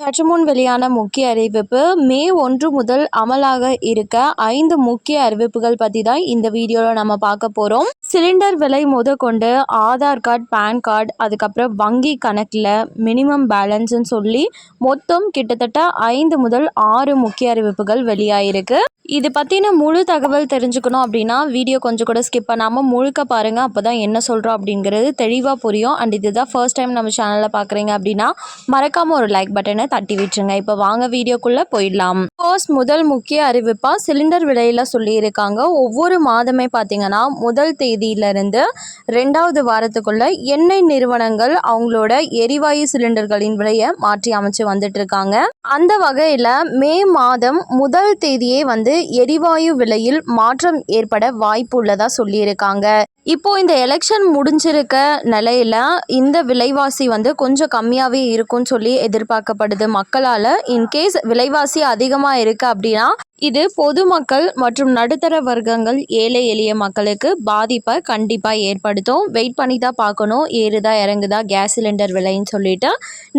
சற்று முன் வெளியான முக்கிய அறிவிப்பு மே ஒன்று முதல் அமலாக இருக்க ஐந்து முக்கிய அறிவிப்புகள் பற்றி தான் இந்த வீடியோவில் நம்ம பார்க்க போகிறோம் சிலிண்டர் விலை முத கொண்டு ஆதார் கார்டு பேன் கார்டு அதுக்கப்புறம் வங்கி கணக்கில் மினிமம் பேலன்ஸ்னு சொல்லி மொத்தம் கிட்டத்தட்ட ஐந்து முதல் ஆறு முக்கிய அறிவிப்புகள் வெளியாயிருக்கு. இது பற்றின முழு தகவல் தெரிஞ்சுக்கணும் அப்படின்னா வீடியோ கொஞ்சம் கூட ஸ்கிப் பண்ணாமல் முழுக்க பாருங்கள் அப்போ தான் என்ன சொல்கிறோம் அப்படிங்கிறது தெளிவாக புரியும். அண்ட் இதுதான் ஃபர்ஸ்ட் டைம் நம்ம சேனலில் பார்க்குறீங்க அப்படின்னா மறக்காமல் ஒரு லைக் பட்டனை தட்டி விட்டுருங்க. இப்போ வாங்க வீடியோக்குள்ளே போயிடலாம். ஃபர்ஸ்ட் முதல் முக்கிய அறிவிப்பாக சிலிண்டர் விலையில் சொல்லியிருக்காங்க. ஒவ்வொரு மாதமே பார்த்திங்கன்னா முதல் தேதியிலிருந்து ரெண்டாவது வாரத்துக்குள்ளே எண்ணெய் நிறுவனங்கள் அவங்களோட எரிவாயு சிலிண்டர்களின் விலையை மாற்றி அமைச்சு வந்துட்டு இருக்காங்க. அந்த வகையில் மே மாதம் முதல் தேதியே வந்து எரிவாயு விலையில் மாற்றம் ஏற்பட வாய்ப்பு உள்ளதா சொல்லியிருக்காங்க. இப்போ இந்த எலெக்ஷன் முடிஞ்சிருக்க நிலையில இந்த விலைவாசி வந்து கொஞ்சம் கம்மியாகவே இருக்கும்னு சொல்லி எதிர்பார்க்கப்படுது மக்களால். இன்கேஸ் விலைவாசி அதிகமாக இருக்கு அப்படின்னா இது பொதுமக்கள் மற்றும் நடுத்தர வர்க்கங்கள் ஏழை எளிய மக்களுக்கு பாதிப்பை கண்டிப்பாக ஏற்படுத்தும். வெயிட் பண்ணி தான் பார்க்கணும். ஏறுதா இறங்குதா கேஸ் சிலிண்டர் விலைன்னு சொல்லிட்டு.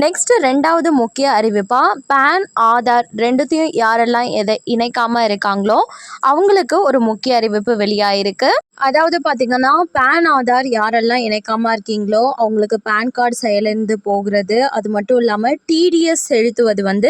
நெக்ஸ்ட் ரெண்டாவது முக்கிய அறிவிப்பா பேன் ஆதார் ரெண்டுத்தையும் யாரெல்லாம் எதை இணைக்காம இருக்காங்களோ அவங்களுக்கு ஒரு முக்கிய அறிவிப்பு வெளியாயிருக்கு. அதாவது பார்த்தீங்கன்னா பேன் ஆதார் யாரெல்லாம் இணைக்காம இருக்கீங்களோ அவங்களுக்கு பேன் கார்டு செயலிருந்து போகிறது. அது மட்டும் இல்லாமல் டிடிஎஸ் செலுத்துவது வந்து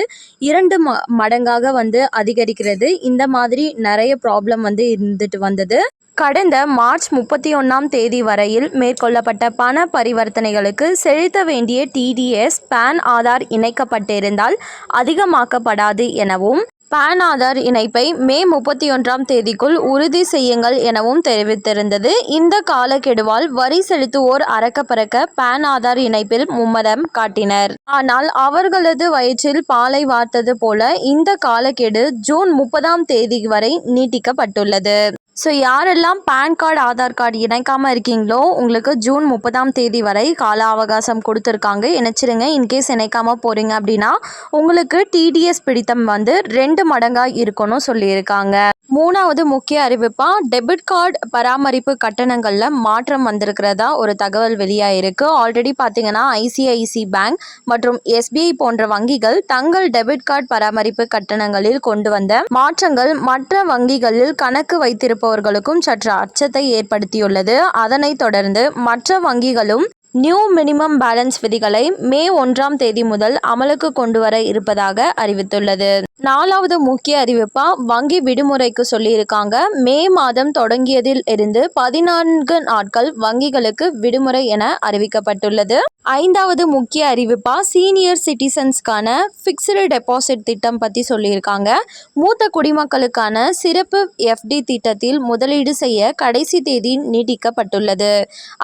இரண்டு ம மடங்காக வந்து அதிகரிக்கிறது. இந்த மாதிரி நிறைய ப்ராப்ளம் வந்து இருந்துட்டு வந்தது. கடந்த மார்ச் முப்பத்தி ஒன்றாம் தேதி வரையில் மேற்கொள்ளப்பட்ட பண பரிவர்த்தனைகளுக்கு செலுத்த வேண்டிய டிடிஎஸ் பேன் ஆதார் இணைக்கப்பட்டிருந்தால் அதிகமாக்கப்படாது எனவும் பேன் ஆதார் இணைப்பை மே முப்பத்தி ஒன்றாம் தேதிக்குள் உறுதி செய்யுங்கள் எனவும் தெரிவித்திருந்தது. இந்த காலக்கெடுவால் வரி செலுத்துவோர் அறக்க பறக்க பேன் ஆதார் இணைப்பில் மும்மரம் காட்டினர். ஆனால் அவர்களது வயிற்றில் பாலை வார்த்தது போல இந்த காலக்கெடு ஜூன் முப்பதாம் தேதி வரை நீட்டிக்கப்பட்டுள்ளது. ஸோ யாரெல்லாம் பேன் கார்டு ஆதார் கார்டு இணைக்காமல் இருக்கீங்களோ உங்களுக்கு ஜூன் முப்பதாம் தேதி வரை கால அவகாசம் கொடுத்துருக்காங்க. இணைச்சிருங்க. இன்கேஸ் இணைக்காமல் போகிறீங்க அப்படின்னா உங்களுக்கு டிடிஎஸ் பிடித்தம் வந்து ரெண்டு மடங்காக இருக்கணும் சொல்லியிருக்காங்க. மூணாவது முக்கிய அறிவிப்பாக டெபிட் கார்டு பராமரிப்பு கட்டணங்களில் மாற்றம் வந்திருக்கிறதா ஒரு தகவல் வெளியாயிருக்கு ஆல்ரெடி பார்த்தீங்கன்னா ஐசிஐசி பேங்க் மற்றும் எஸ்பிஐ போன்ற வங்கிகள் தங்கள் டெபிட் கார்டு பராமரிப்பு கட்டணங்களில் கொண்டு வந்த மாற்றங்கள் மற்ற வங்கிகளில் கணக்கு வைத்திருப்பவர்களுக்கும் சற்று அச்சத்தை ஏற்படுத்தியுள்ளது. அதனைத் தொடர்ந்து மற்ற வங்கிகளும் நியூ மினிமம் பேலன்ஸ் விதிகளை மே ஒன்றாம் தேதி முதல் அமலுக்கு கொண்டு வர இருப்பதாக அறிவித்துள்ளது. நாலாவது முக்கிய அறிவிப்பா வங்கி விடுமுறைக்கு சொல்லியிருக்காங்க. மே மாதம் தொடங்கியதில் இருந்து பதினான்கு நாட்கள் வங்கிகளுக்கு விடுமுறை என அறிவிக்கப்பட்டுள்ளது. ஐந்தாவது முக்கிய அறிவிப்பா சீனியர் சிட்டிசன்ஸ்க்கான ஃபிக்ஸ்டு டெபாசிட் திட்டம் பற்றி சொல்லியிருக்காங்க. மூத்த குடிமக்களுக்கான சிறப்பு எஃப்டி திட்டத்தில் முதலீடு செய்ய கடைசி தேதி நீட்டிக்கப்பட்டுள்ளது.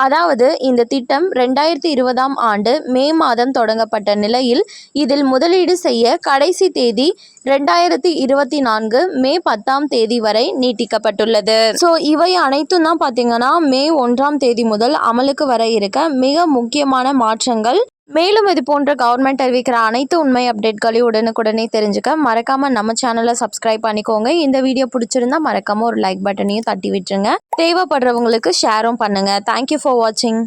அதாவது இந்த திட்டம் ரெண்டாயிரத்தி இருபதாம் ஆண்டு மே மாதம் தொடங்கப்பட்ட நிலையில் இதில் முதலீடு செய்ய கடைசி தேதி ரெண்டாயிரத்தி இருபத்தி நான்கு மே பத்தாம் தேதி வரை நீட்டிக்கப்பட்டுள்ளது. ஸோ இவை அனைத்தும் தான் பார்த்தீங்கன்னா மே ஒன்றாம் தேதி முதல் அமலுக்கு வர இருக்க மிக முக்கியமான மாற்றங்கள். மேலும் இது போன்ற கவர்மெண்ட் அறிவிக்கிற அனைத்து உண்மை அப்டேட்களையும் உடனுக்குடனே தெரிஞ்சுக்க மறக்காம நம்ம சேனலை சப்ஸ்கிரைப் பண்ணிக்கோங்க. இந்த வீடியோ பிடிச்சிருந்தா மறக்காம ஒரு லைக் பட்டனையும் தட்டி விட்டுருங்க. தேவைப்படுறவங்களுக்கு ஷேரும் பண்ணுங்க. தேங்க்யூ ஃபார் வாட்சிங்